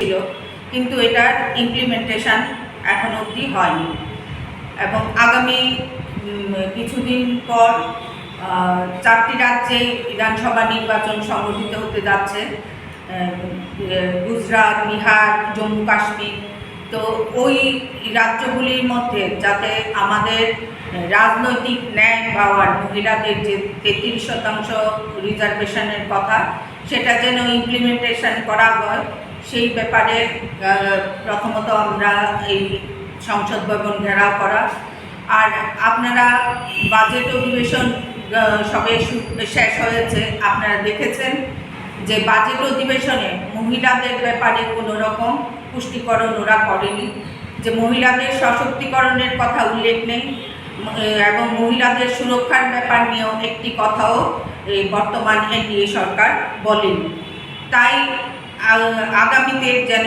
ছিল, কিন্তু এটার ইমপ্লিমেন্টেশন এখন অবধি হয়নি। এবং আগামী কিছুদিন পর চারটি রাজ্যে বিধানসভা নির্বাচন সংগঠিত হতে যাচ্ছে গুজরাট, বিহার, জম্মু, কাশ্মীর। তো ওই রাজ্যগুলির মধ্যে যাতে আমাদের রাজনৈতিক ন্যায় পাওয়ার মহিলাদের যে তেত্রিশ শতাংশ রিজার্ভেশনের কথা, সেটা যেন ইমপ্লিমেন্টেশন করা হয় সেই ব্যাপারে প্রথমত আমরা এই সংসদ ভবন ঘেরাও করা। আর আপনারা বাজেট অধিবেশন সবে শেষ হয়েছে, আপনারা দেখেছেন যে বাজেট অধিবেশনে মহিলাদের ব্যাপারে কোনো রকম পুষ্টিকরণ ওরা করেনি। যে মহিলাদের সশক্তিকরণের কথা উল্লেখ নেই এবং মহিলাদের সুরক্ষার ব্যাপার নিয়েও একটি কথাও এই বর্তমান এনডিএ সরকার বলেনি। তাই আগামীতে যেন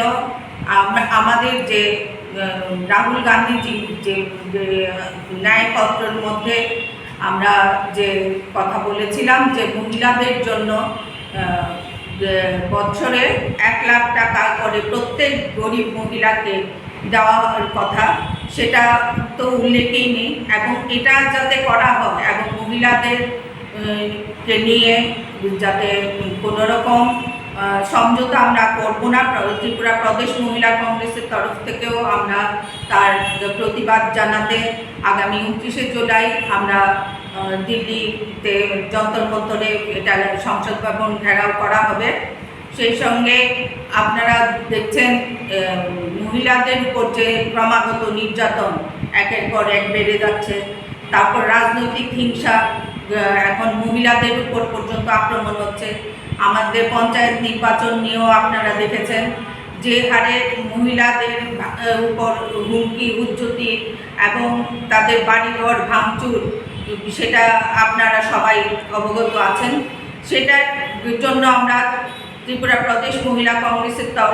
আমাদের যে রাহুল গান্ধীজি যে ন্যায়পত্রের মধ্যে আমরা যে কথা বলেছিলাম যে মহিলাদের জন্য বছরে এক লাখ টাকা করে প্রত্যেক গরিব মহিলাকে দেওয়ার কথা সেটা তো উল্লেখেই নেই এবং এটা যাতে করা হয় এবং মহিলাদের কে নিয়ে যাতে কোনো রকম আহ, সমঝোতা আমরা করব না। ত্রিপুরা প্রদেশ মহিলা কংগ্রেসের তরফ থেকেও আমরা তার প্রতিবাদ জানাতে আগামী উনত্রিশে জুলাই আমরা দিল্লিতে যন্তর মন্তরে এটা সংসদ ভবন ঘেরাও করা হবে। সেই সঙ্গে আপনারা দেখছেন মহিলাদের উপর যে ক্রমাগত নির্যাতন একের পর এক বেড়ে যাচ্ছে, তারপর রাজনৈতিক হিংসা এখন মহিলাদের উপর পর্যন্ত আক্রমণ হচ্ছে। আমাদের পঞ্চায়েত নির্বাচন নিয়েও আপনারা দেখেছেন যে হারে মহিলাদের উপর হুমকি উজ্জতি এবং তাদের বাড়িঘর ভাঙচুর, সেটা আপনারা সবাই অবগত আছেন। সেটার জন্য আমরা ত্রিপুরা প্রদেশ মহিলা কংগ্রেসের তরফ